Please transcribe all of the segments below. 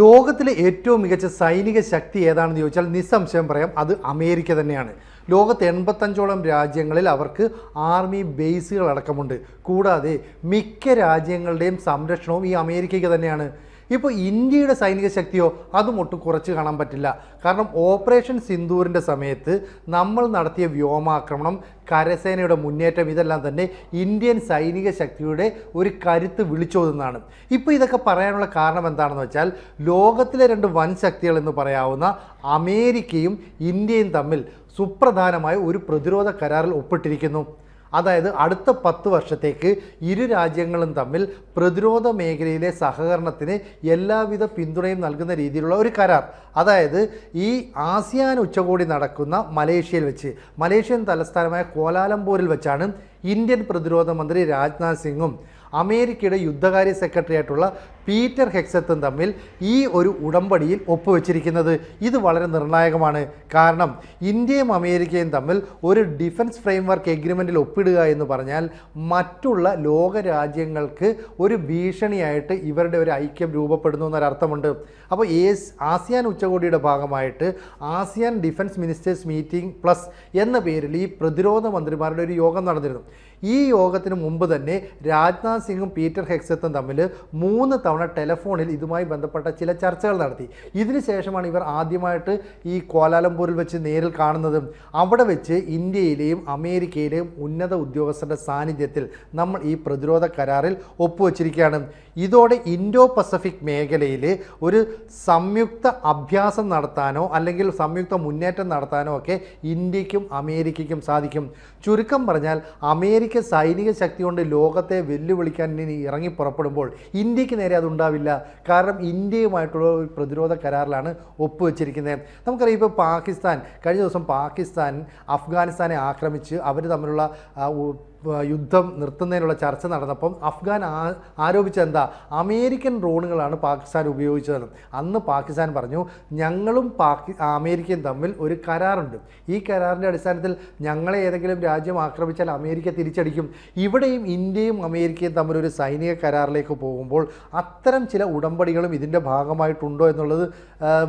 ലോകത്തിലെ ഏറ്റവും മികച്ച സൈനിക ശക്തി ഏതാണെന്ന് ചോദിച്ചാൽ നിസ്സംശയം പറയാം അത് അമേരിക്ക തന്നെയാണ്. ലോകത്ത് എൺപത്തഞ്ചോളം രാജ്യങ്ങളിൽ അവർക്ക് ആർമി ബേസുകൾ അടക്കമുണ്ട് കൂടാതെ മിക്ക രാജ്യങ്ങളുടെയും സംരക്ഷണവും ഈ അമേരിക്കയ്ക്ക് തന്നെയാണ്. ഇപ്പോൾ ഇന്ത്യയുടെ സൈനിക ശക്തിയോ അതും ഒട്ടും കുറച്ച് കാണാൻ പറ്റില്ല. കാരണം ഓപ്പറേഷൻ സിന്ദൂരിന്റെ സമയത്ത് നമ്മൾ നടത്തിയ വ്യോമാക്രമണം കരസേനയുടെ മുന്നേറ്റം ഇതെല്ലാം തന്നെ ഇന്ത്യൻ സൈനിക ശക്തിയുടെ ഒരു കരുത്ത് വിളിച്ചോതുന്നതാണ്. ഇപ്പോൾ ഇതൊക്കെ പറയാനുള്ള കാരണം എന്താണെന്ന് വെച്ചാൽ ലോകത്തിലെ രണ്ട് വൻ ശക്തികൾ എന്ന് പറയാവുന്ന അമേരിക്കയും ഇന്ത്യയും തമ്മിൽ സുപ്രധാനമായ ഒരു പ്രതിരോധ കരാറിൽ ഒപ്പിട്ടിരിക്കുന്നു. അതായത് അടുത്ത പത്ത് വർഷത്തേക്ക് ഇരു രാജ്യങ്ങളും തമ്മിൽ പ്രതിരോധ മേഖലയിലെ സഹകരണത്തിന് എല്ലാവിധ പിന്തുണയും നൽകുന്ന രീതിയിലുള്ള ഒരു കരാർ. അതായത് ഈ ആസിയാൻ ഉച്ചകോടി നടക്കുന്ന മലേഷ്യയിൽ വെച്ച് മലേഷ്യൻ തലസ്ഥാനമായ കോലാലംപൂരിൽ വെച്ചാണ് ഇന്ത്യൻ പ്രതിരോധ മന്ത്രി രാജ്നാഥ് സിംഗും അമേരിക്കയുടെ യുദ്ധകാര്യ സെക്രട്ടറി ആയിട്ടുള്ള പീറ്റർ ഹെക്സത്തും തമ്മിൽ ഈ ഒരു ഉടമ്പടിയിൽ ഒപ്പുവെച്ചിരിക്കുന്നത് ഇത് വളരെ നിർണായകമാണ്. കാരണം ഇന്ത്യയും അമേരിക്കയും തമ്മിൽ ഒരു ഡിഫൻസ് ഫ്രെയിംവർക്ക് എഗ്രിമെന്റിൽ ഒപ്പിടുക എന്ന് പറഞ്ഞാൽ മറ്റുള്ള ലോക രാജ്യങ്ങൾക്ക് ഒരു ഭീഷണിയായിട്ട് ഇവരുടെ ഒരു ഐക്യം രൂപപ്പെടുന്നു എന്നൊരർത്ഥമുണ്ട്. അപ്പോൾ ഏസ് ആസിയാൻ ഉച്ചകോടിയുടെ ഭാഗമായിട്ട് ASEAN defence ministers meeting plus എന്ന പേരിൽ ഈ പ്രതിരോധ മന്ത്രിമാരുടെ ഒരു യോഗം നടന്നിരുന്നു. ഈ യോഗത്തിന് മുമ്പ് തന്നെ രാജ്നാഥ് സിംഗും പീറ്റർ ഹെക്സത്തും തമ്മിൽ മൂന്ന് തവണ ടെലഫോണിൽ ഇതുമായി ബന്ധപ്പെട്ട ചില ചർച്ചകൾ നടത്തി. ഇതിനുശേഷമാണ് ഇവർ ആദ്യമായിട്ട് ഈ കോലാലംപൂരിൽ വെച്ച് നേരിൽ കാണുന്നതും അവിടെ വെച്ച് ഇന്ത്യയിലെയും അമേരിക്കയിലെയും ഉന്നത ഉദ്യോഗസ്ഥരുടെ സാന്നിധ്യത്തിൽ നമ്മൾ ഈ പ്രതിരോധ കരാറിൽ ഒപ്പുവച്ചിരിക്കുകയാണ്. ഇതോടെ ഇൻഡോ പസഫിക് മേഖലയിൽ ഒരു സംയുക്ത അഭ്യാസം നടത്താനോ അല്ലെങ്കിൽ സംയുക്ത മുന്നേറ്റം നടത്താനോ ഒക്കെ ഇന്ത്യക്കും അമേരിക്കയ്ക്കും സാധിക്കും. ചുരുക്കം പറഞ്ഞാൽ അമേരിക്ക സൈനിക ശക്തി കൊണ്ട് ലോകത്തെ വെല്ലുവിളിക്കാൻ ഇനി ഇറങ്ങി പുറപ്പെടുമ്പോൾ ഇന്ത്യയ്ക്ക് നേരെ അതുണ്ടാവില്ല. കാരണം ഇന്ത്യയുമായിട്ടുള്ള ഒരു പ്രതിരോധ കരാറിലാണ് ഒപ്പുവെച്ചിരിക്കുന്നത്. നമുക്കറിയാം ഇപ്പോൾ പാകിസ്ഥാൻ കഴിഞ്ഞ ദിവസം പാകിസ്ഥാൻ അഫ്ഗാനിസ്ഥാനെ ആക്രമിച്ച് അവർ തമ്മിലുള്ള യുദ്ധം നിർത്തുന്നതിനുള്ള ചർച്ച നടന്നപ്പം അഫ്ഗാൻ ആ- ആരോപിച്ചത് എന്താ അമേരിക്കൻ ഡ്രോണുകളാണ് പാകിസ്ഥാൻ ഉപയോഗിച്ചതെന്ന്. അന്ന് പാകിസ്ഥാൻ പറഞ്ഞു ഞങ്ങളും പാകി അമേരിക്കയും തമ്മിൽ ഒരു കരാറുണ്ട്. ഈ കരാറിന്റെ അടിസ്ഥാനത്തിൽ ഞങ്ങളെ ഏതെങ്കിലും രാജ്യം ആക്രമിച്ചാൽ അമേരിക്ക തിരിച്ചടിക്കും. ഇവിടെയും ഇന്ത്യയും അമേരിക്കയും തമ്മിൽ ഒരു സൈനിക കരാറിലേക്ക് പോകുമ്പോൾ അത്തരം ചില ഉടമ്പടികളും ഇതിന്റെ ഭാഗമായിട്ടുണ്ടോ എന്നുള്ളത്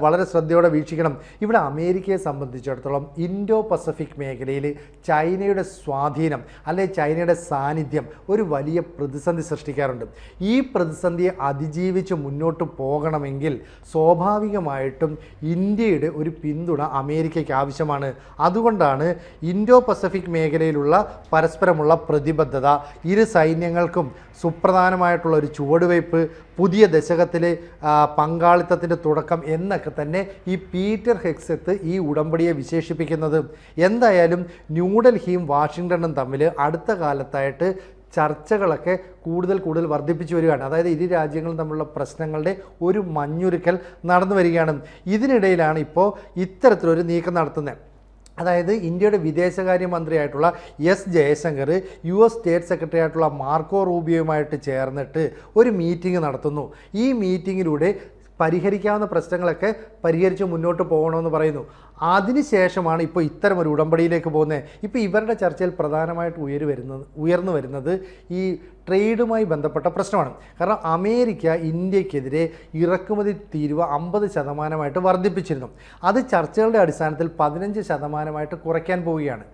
വളരെ ശ്രദ്ധയോടെ വീക്ഷിക്കണം. ഇവിടെ അമേരിക്കയെ സംബന്ധിച്ചിടത്തോളം ഇൻഡോ പസഫിക് മേഖലയിൽ ചൈനയുടെ സ്വാധീനം അല്ലെ ചൈനയുടെ സാന്നിധ്യം ഒരു വലിയ പ്രതിസന്ധി സൃഷ്ടിക്കാറുണ്ട്. ഈ പ്രതിസന്ധിയെ അതിജീവിച്ച് മുന്നോട്ട് പോകണമെങ്കിൽ സ്വാഭാവികമായിട്ടും ഇന്ത്യയുടെ ഒരു പിന്തുണ അമേരിക്കയ്ക്ക് ആവശ്യമാണ്. അതുകൊണ്ടാണ് ഇൻഡോ പസഫിക് മേഖലയിലുള്ള പരസ്പരമുള്ള പ്രതിബദ്ധത ഇരു സൈന്യങ്ങൾക്കും സുപ്രധാനമായിട്ടുള്ള ഒരു ചുവടുവയ്പ് പുതിയ ദശകത്തിലെ പങ്കാളിത്തത്തിന്റെ തുടക്കം എന്നൊക്കെ തന്നെ ഈ പീറ്റർ ഹെക്സത്ത് ഈ ഉടമ്പടിയെ വിശേഷിപ്പിക്കുന്നത്. എന്തായാലും ന്യൂഡൽഹിയും വാഷിങ്ടണും തമ്മിൽ അടുത്ത കാലത്തായിട്ട് ചർച്ചകളൊക്കെ കൂടുതൽ കൂടുതൽ വർദ്ധിപ്പിച്ചു വരികയാണ്. അതായത് ഇരു രാജ്യങ്ങളും തമ്മിലുള്ള പ്രശ്നങ്ങളുടെ ഒരു മഞ്ഞുരുക്കൽ നടന്നു വരികയാണ്. ഇതിനിടയിലാണ് ഇപ്പോൾ ഇത്തരത്തിലൊരു നീക്കം നടത്തുന്നത്. അതായത് ഇന്ത്യയുടെ വിദേശകാര്യ മന്ത്രിയായിട്ടുള്ള S Jaishankar U S state secretary ആയിട്ടുള്ള മാർക്കോ റൂബിയോയുമായിട്ട് ചേർന്നിട്ട് ഒരു മീറ്റിംഗ് നടത്തുന്നു. ഈ മീറ്റിങ്ങിലൂടെ പരിഹരിക്കാവുന്ന പ്രശ്നങ്ങളൊക്കെ പരിഹരിച്ച് മുന്നോട്ട് പോകണമെന്ന് പറയുന്നു. അതിനുശേഷമാണ് ഇപ്പോൾ ഇത്തരം ഒരു ഉടമ്പടിയിലേക്ക് പോകുന്നത്. ഇപ്പോൾ ഇവരുടെ ചർച്ചയിൽ പ്രധാനമായിട്ട് ഉയരു വരുന്നത് ഉയർന്നു വരുന്നത് ഈ ട്രേഡുമായി ബന്ധപ്പെട്ട പ്രശ്നമാണ്. കാരണം അമേരിക്ക ഇന്ത്യക്കെതിരെ ഇറക്കുമതി തീരുവ അമ്പത് ശതമാനമായിട്ട് വർദ്ധിപ്പിച്ചിരുന്നു. അത് ചർച്ചകളുടെ അടിസ്ഥാനത്തിൽ പതിനഞ്ച് ശതമാനമായിട്ട് കുറയ്ക്കാൻ പോവുകയാണ്.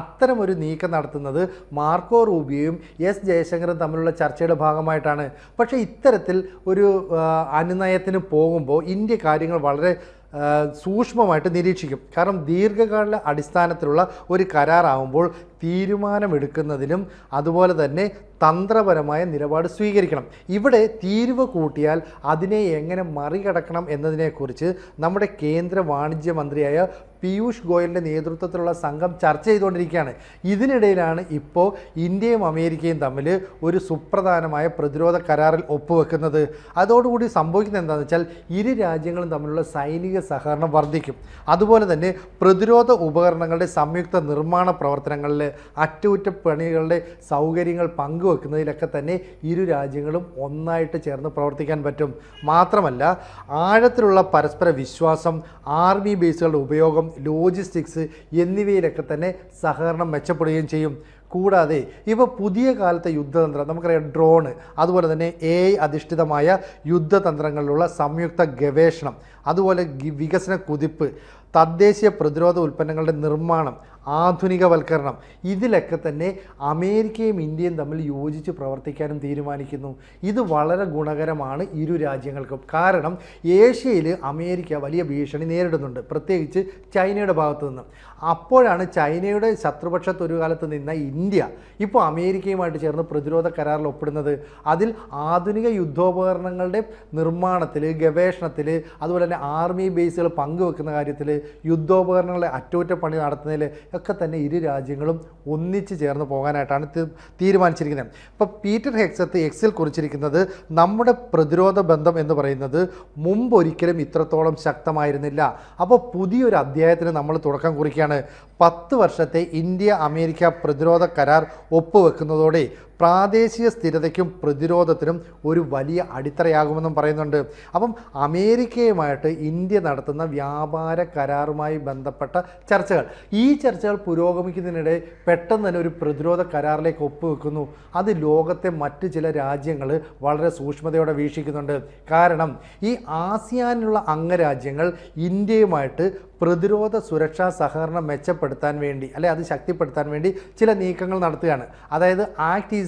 അത്തരം ഒരു നീക്കം നടത്തുന്നത് മാർക്കോ റൂബിയോയും എസ് ജയശങ്കറും തമ്മിലുള്ള ചർച്ചയുടെ ഭാഗമായിട്ടാണ്. പക്ഷേ ഇത്തരത്തിൽ ഒരു അനുനയത്തിന് പോകുമ്പോൾ ഇന്ത്യ കാര്യങ്ങൾ വളരെ സൂക്ഷ്മമായിട്ട് നിരീക്ഷിക്കും. കാരണം ദീർഘകാല അടിസ്ഥാനത്തിലുള്ള ഒരു കരാറാവുമ്പോൾ തീരുമാനമെടുക്കുന്നതിലും അതുപോലെ തന്നെ തന്ത്രപരമായ നിലപാട് സ്വീകരിക്കണം. ഇവിടെ തീരുവ കൂട്ടിയാൽ അതിനെ എങ്ങനെ മറികടക്കണം എന്നതിനെക്കുറിച്ച് നമ്മുടെ കേന്ദ്ര വാണിജ്യ മന്ത്രിയായ പീയൂഷ് ഗോയലിന്റെ നേതൃത്വത്തിലുള്ള സംഘം ചർച്ച ചെയ്തുകൊണ്ടിരിക്കുകയാണ്. ഇതിനിടയിലാണ് ഇപ്പോൾ ഇന്ത്യയും അമേരിക്കയും തമ്മിൽ ഒരു സുപ്രധാനമായ പ്രതിരോധ കരാറിൽ ഒപ്പുവെക്കുന്നത്. അതോടുകൂടി സംഭവിക്കുന്നത് എന്താണെന്ന് വെച്ചാൽ ഇരു രാജ്യങ്ങളും തമ്മിലുള്ള സൈനിക സഹകരണം വർദ്ധിക്കും. അതുപോലെ തന്നെ പ്രതിരോധ ഉപകരണങ്ങളുടെ സംയുക്ത നിർമ്മാണ പ്രവർത്തനങ്ങളിൽ അറ്റകുറ്റപ്പണികളുടെ സൗകര്യങ്ങൾ പങ്കുവെക്കുന്നതിലൊക്കെ തന്നെ ഇരു രാജ്യങ്ങളും ഒന്നായിട്ട് ചേർന്ന് പ്രവർത്തിക്കാൻ പറ്റും. മാത്രമല്ല ആഴത്തിലുള്ള പരസ്പര വിശ്വാസം ആർമി ബേസുകളുടെ ഉപയോഗം ലോജിസ്റ്റിക്സ് എന്നിവയിലൊക്കെ തന്നെ സഹകരണം മെച്ചപ്പെടുകയും ചെയ്യും. കൂടാതെ ഇപ്പോൾ പുതിയ കാലത്തെ യുദ്ധതന്ത്രം നമുക്കറിയാം ഡ്രോണ് അതുപോലെ തന്നെ എ ഐ അധിഷ്ഠിതമായ യുദ്ധതന്ത്രങ്ങളിലുള്ള സംയുക്ത ഗവേഷണം അതുപോലെ വികസന കുതിപ്പ് തദ്ദേശീയ പ്രതിരോധ ഉൽപ്പന്നങ്ങളുടെ നിർമ്മാണം ആധുനികവൽക്കരണം ഇതിലൊക്കെ തന്നെ അമേരിക്കയും ഇന്ത്യയും തമ്മിൽ യോജിച്ച് പ്രവർത്തിക്കാനും തീരുമാനിക്കുന്നു. ഇത് വളരെ ഗുണകരമാണ് ഇരു രാജ്യങ്ങൾക്കും. കാരണം ഏഷ്യയിൽ അമേരിക്ക വലിയ ഭീഷണി നേരിടുന്നുണ്ട് പ്രത്യേകിച്ച് ചൈനയുടെ ഭാഗത്തു നിന്ന്. അപ്പോഴാണ് ചൈനയുടെ ശത്രുപക്ഷത്ത് ഒരു കാലത്ത് നിന്ന ഇന്ത്യ ഇപ്പോൾ അമേരിക്കയുമായിട്ട് ചേർന്ന് പ്രതിരോധ കരാറിൽ ഒപ്പിടുന്നത്. അതിൽ ആധുനിക യുദ്ധോപകരണങ്ങളുടെ നിർമ്മാണത്തിൽ ഗവേഷണത്തിൽ അതുപോലെ തന്നെ ആർമി ബേസുകൾ പങ്കുവെക്കുന്ന കാര്യത്തിൽ യുദ്ധോപകരണങ്ങളുടെ അറ്റകുറ്റപ്പണി നടത്തുന്നതിൽ ഒക്കെ തന്നെ ഇരു രാജ്യങ്ങളും ഒന്നിച്ച് ചേർന്ന് പോകാനായിട്ടാണ് തീരുമാനിച്ചിരിക്കുന്നത്. ഇപ്പോൾ പീറ്റർ ഹെക്സത്ത് എക്സിൽ കുറിച്ചിരിക്കുന്നത് നമ്മുടെ പ്രതിരോധ ബന്ധം എന്ന് പറയുന്നത് മുമ്പൊരിക്കലും ഇത്രത്തോളം ശക്തമായിരുന്നില്ല. അപ്പോൾ പുതിയൊരു അധ്യായത്തിന് നമ്മൾ തുടക്കം കുറിക്കുകയാണ്. പത്ത് വർഷത്തെ ഇന്ത്യ അമേരിക്ക പ്രതിരോധ കരാർ ഒപ്പുവെക്കുന്നതോടെ പ്രാദേശിക സ്ഥിരതയ്ക്കും പ്രതിരോധത്തിനും ഒരു വലിയ അടിത്തറയാകുമെന്നും പറയുന്നുണ്ട്. അപ്പം അമേരിക്കയുമായിട്ട് ഇന്ത്യ നടത്തുന്ന വ്യാപാര കരാറുമായി ബന്ധപ്പെട്ട ചർച്ചകൾ. ഈ ചർച്ചകൾ പുരോഗമിക്കുന്നതിനിടെ പെട്ടെന്ന് തന്നെ ഒരു പ്രതിരോധ കരാറിലേക്ക് ഒപ്പുവെക്കുന്നു. അത് ലോകത്തെ മറ്റ് ചില രാജ്യങ്ങൾ വളരെ സൂക്ഷ്മതയോടെ വീക്ഷിക്കുന്നുണ്ട്. കാരണം ഈ ആസിയാനിലുള്ള അംഗരാജ്യങ്ങൾ ഇന്ത്യയുമായിട്ട് പ്രതിരോധ സുരക്ഷാ സഹകരണം മെച്ചപ്പെടുത്താൻ വേണ്ടി അല്ലെ അത് ശക്തിപ്പെടുത്താൻ വേണ്ടി ചില നീക്കങ്ങൾ നടത്തുകയാണ്. അതായത് ആക്ട്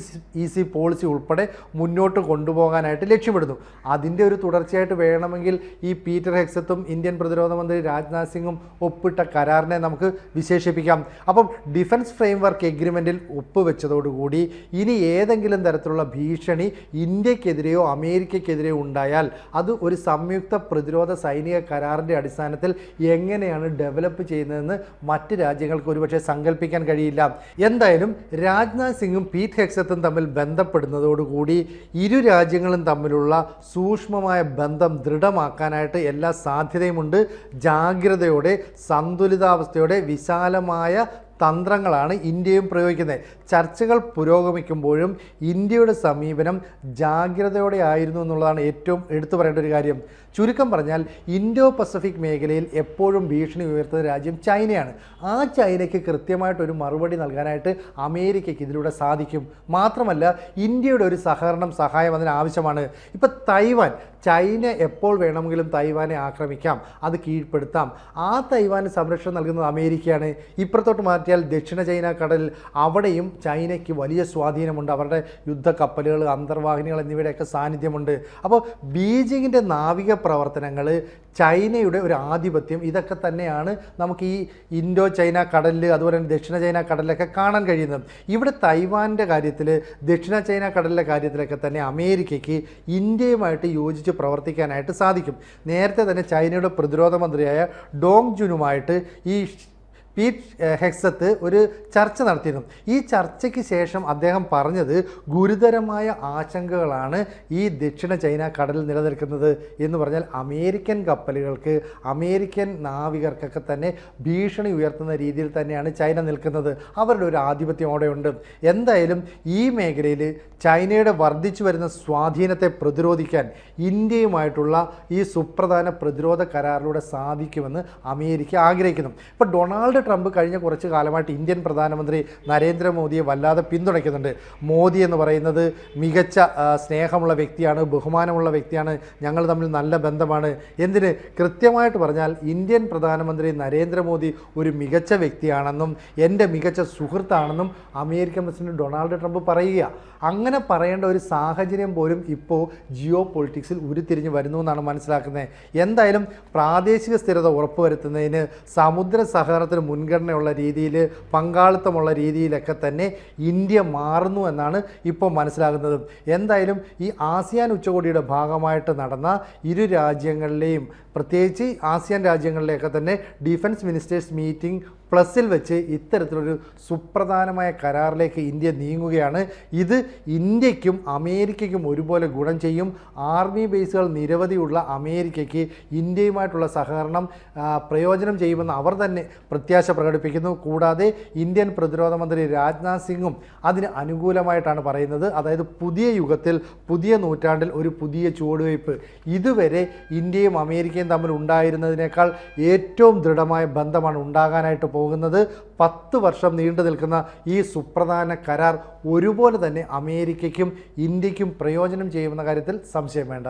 ഈസി പോളിസി ഉൾപ്പെടെ മുന്നോട്ട് കൊണ്ടുപോകാനായിട്ട് ലക്ഷ്യമിടുന്നു. അതിന്റെ ഒരു തുടർച്ചയായിട്ട് വേണമെങ്കിൽ ഈ പീറ്റർ ഹെക്സത്തും ഇന്ത്യൻ പ്രതിരോധ മന്ത്രി രാജ്നാഥ് സിംഗും ഒപ്പിട്ട കരാറിനെ നമുക്ക് വിശേഷിപ്പിക്കാം. അപ്പം ഡിഫൻസ് ഫ്രെയിംവർക്ക് എഗ്രിമെന്റിൽ ഒപ്പുവെച്ചതോടുകൂടി ഇനി ഏതെങ്കിലും തരത്തിലുള്ള ഭീഷണി ഇന്ത്യക്കെതിരെയോ അമേരിക്കയ്ക്കെതിരെയോ ഉണ്ടായാൽ അത് ഒരു സംയുക്ത പ്രതിരോധ സൈനിക കരാറിന്റെ അടിസ്ഥാനത്തിൽ എങ്ങനെയാണ് ഡെവലപ്പ് ചെയ്യുന്നതെന്ന് മറ്റ് രാജ്യങ്ങൾക്ക് ഒരുപക്ഷെ സങ്കല്പിക്കാൻ കഴിയില്ല. എന്തായാലും രാജ്നാഥ് സിംഗും പീറ്റ് ഹെക്സത്തും തമ്മിൽ ബന്ധപ്പെടുന്നതോടുകൂടി ഇരു രാജ്യങ്ങളും തമ്മിലുള്ള സൂക്ഷ്മമായ ബന്ധം ദൃഢമാക്കാനായിട്ട് എല്ലാ സാധ്യതയുമുണ്ട്. ജാഗ്രതയോടെ സന്തുലിതാവസ്ഥയോടെ വിശാലമായ തന്ത്രങ്ങളാണ് ഇന്ത്യയും പ്രയോഗിക്കുന്നത്. ചർച്ചകൾ പുരോഗമിക്കുമ്പോഴും ഇന്ത്യയുടെ സമീപനം ജാഗ്രതയോടെ ആയിരുന്നു എന്നുള്ളതാണ് ഏറ്റവും എടുത്തു പറയേണ്ട ഒരു കാര്യം. ചുരുക്കം പറഞ്ഞാൽ ഇൻഡോ പസഫിക് മേഖലയിൽ എപ്പോഴും ഭീഷണി ഉയർത്തുന്ന രാജ്യം ചൈനയാണ്. ആ ചൈനയ്ക്ക് കൃത്യമായിട്ടൊരു മറുപടി നൽകാനായിട്ട് അമേരിക്കയ്ക്ക് ഇതിലൂടെ സാധിക്കും. മാത്രമല്ല ഇന്ത്യയുടെ ഒരു സഹകരണം സഹായം അതിന് ആവശ്യമാണ്. ഇപ്പം തൈവാൻ ചൈന എപ്പോൾ വേണമെങ്കിലും തൈവാനെ ആക്രമിക്കാം അത് കീഴ്പ്പെടുത്താം. ആ തൈവാന് സംരക്ഷണം നൽകുന്നത് അമേരിക്കയാണ്. ഇപ്പുറത്തോട്ട് മാറ്റിയാൽ ദക്ഷിണ ചൈന കടലിൽ അവിടെയും ചൈനയ്ക്ക് വലിയ സ്വാധീനമുണ്ട്. അവരുടെ യുദ്ധ യുദ്ധക്കപ്പലുകൾ അന്തർവാഹിനികൾ എന്നിവയുടെയൊക്കെ സാന്നിധ്യമുണ്ട്. അപ്പോൾ ബീജിങ്ങിന്റെ നാവിക പ്രവർത്തനങ്ങൾ ചൈനയുടെ ഒരു ആധിപത്യം ഇതൊക്കെ തന്നെയാണ് നമുക്ക് ഈ ഇൻഡോ ചൈന കടലിൽ അതുപോലെ തന്നെ ദക്ഷിണ ചൈന കടലിലൊക്കെ കാണാൻ കഴിയുന്നത്. ഇവിടെ തൈവാന്റെ കാര്യത്തിൽ ദക്ഷിണ ചൈന കടലിലെ കാര്യത്തിലൊക്കെ തന്നെ അമേരിക്കയ്ക്ക് ഇന്ത്യയുമായിട്ട് യോജിച്ച് പ്രവർത്തിക്കാനായിട്ട് സാധിക്കും. നേരത്തെ തന്നെ ചൈനയുടെ പ്രതിരോധ മന്ത്രിയായ ഡോങ് ജുനുമായിട്ട് ഈ പീറ്റ് ഹെക്സത്ത് ഒരു ചർച്ച നടത്തിയിരുന്നു. ഈ ചർച്ചയ്ക്ക് ശേഷം അദ്ദേഹം പറഞ്ഞത് ഗുരുതരമായ ആശങ്കകളാണ് ഈ ദക്ഷിണ ചൈന കടലിൽ നിലനിൽക്കുന്നത് എന്ന് പറഞ്ഞാൽ അമേരിക്കൻ കപ്പലുകൾക്ക് അമേരിക്കൻ നാവികർക്കൊക്കെ തന്നെ ഭീഷണി ഉയർത്തുന്ന രീതിയിൽ തന്നെയാണ് ചൈന നിൽക്കുന്നത്. അവരുടെ ഒരു ആധിപത്യം അവിടെയുണ്ട്. എന്തായാലും ഈ മേഖലയിൽ ചൈനയുടെ വർദ്ധിച്ചു വരുന്ന സ്വാധീനത്തെ പ്രതിരോധിക്കാൻ ഇന്ത്യയുമായിട്ടുള്ള ഈ സുപ്രധാന പ്രതിരോധ കരാറിലൂടെ സാധിക്കുമെന്ന് അമേരിക്ക ആഗ്രഹിക്കുന്നു. ഇപ്പോൾ ഡൊണാൾഡ് ട്രംപ് കഴിഞ്ഞ കുറച്ച് കാലമായിട്ട് ഇന്ത്യൻ പ്രധാനമന്ത്രി നരേന്ദ്രമോദിയെ വല്ലാതെ പിന്തുണയ്ക്കുന്നുണ്ട്. മോദി എന്ന് പറയുന്നത് മികച്ച സ്നേഹമുള്ള വ്യക്തിയാണ് ബഹുമാനമുള്ള വ്യക്തിയാണ് ഞങ്ങൾ തമ്മിൽ നല്ല ബന്ധമാണ്. എന്തിന്? കൃത്യമായിട്ട് പറഞ്ഞാൽ ഇന്ത്യൻ പ്രധാനമന്ത്രി നരേന്ദ്രമോദി ഒരു മികച്ച വ്യക്തിയാണെന്നും എന്റെ മികച്ച സുഹൃത്താണെന്നും അമേരിക്കൻ പ്രസിഡന്റ് ഡൊണാൾഡ് ട്രംപ് പറയുക. അങ്ങനെ പറയേണ്ട ഒരു സാഹചര്യം പോലും ഇപ്പോൾ ജിയോ പൊളിറ്റിക്സിൽ ഉരുത്തിരിഞ്ഞ് വരുന്നു എന്നാണ് മനസ്സിലാക്കുന്നത്. എന്തായാലും പ്രാദേശിക സ്ഥിരത ഉറപ്പുവരുത്തുന്നതിന് സമുദ്ര സഹകരണത്തിന് മുൻഗണനയുള്ള രീതിയിൽ പങ്കാളിത്തമുള്ള രീതിയിലൊക്കെ തന്നെ ഇന്ത്യ മാറുന്നു എന്നാണ് ഇപ്പോൾ മനസ്സിലാകുന്നത്. എന്തായാലും ഈ ആസിയാൻ ഉച്ചകോടിയുടെ ഭാഗമായിട്ട് നടന്ന ഇരു രാജ്യങ്ങളിലെയും പ്രത്യേകിച്ച് ആസിയാൻ രാജ്യങ്ങളിലെയൊക്കെ തന്നെ ഡിഫൻസ് മിനിസ്റ്റേഴ്സ് മീറ്റിംഗ് പ്ലസിൽ വെച്ച് ഇത്തരത്തിലൊരു സുപ്രധാനമായ കരാറിലേക്ക് ഇന്ത്യ നീങ്ങുകയാണ്. ഇത് ഇന്ത്യക്കും അമേരിക്കയ്ക്കും ഒരുപോലെ ഗുണം ചെയ്യും. ആർമി ബേസുകൾ നിരവധിയുള്ള അമേരിക്കയ്ക്ക് ഇന്ത്യയുമായിട്ടുള്ള സഹകരണം പ്രയോജനം ചെയ്യുമെന്ന് അവർ തന്നെ പ്രത്യാശ പ്രകടിപ്പിക്കുന്നു. കൂടാതെ ഇന്ത്യൻ പ്രതിരോധ മന്ത്രി രാജ്നാഥ് സിംഗും അതിന് അനുകൂലമായിട്ടാണ് പറയുന്നത്. അതായത് പുതിയ യുഗത്തിൽ പുതിയ നൂറ്റാണ്ടിൽ ഒരു പുതിയ ചുവടുവയ്പ് ഇതുവരെ ഇന്ത്യയും അമേരിക്കയും രാജ്യം തമ്മിൽ ഉണ്ടായിരുന്നതിനേക്കാൾ ഏറ്റവും ദൃഢമായ ബന്ധമാണ് ഉണ്ടാകാനായിട്ട് പോകുന്നത്. പത്ത് വർഷം നീണ്ടു നിൽക്കുന്ന ഈ സുപ്രധാന കരാർ ഒരുപോലെ തന്നെ അമേരിക്കയ്ക്കും ഇന്ത്യയ്ക്കും പ്രയോജനം ചെയ്യുമെന്ന കാര്യത്തിൽ സംശയം വേണ്ട.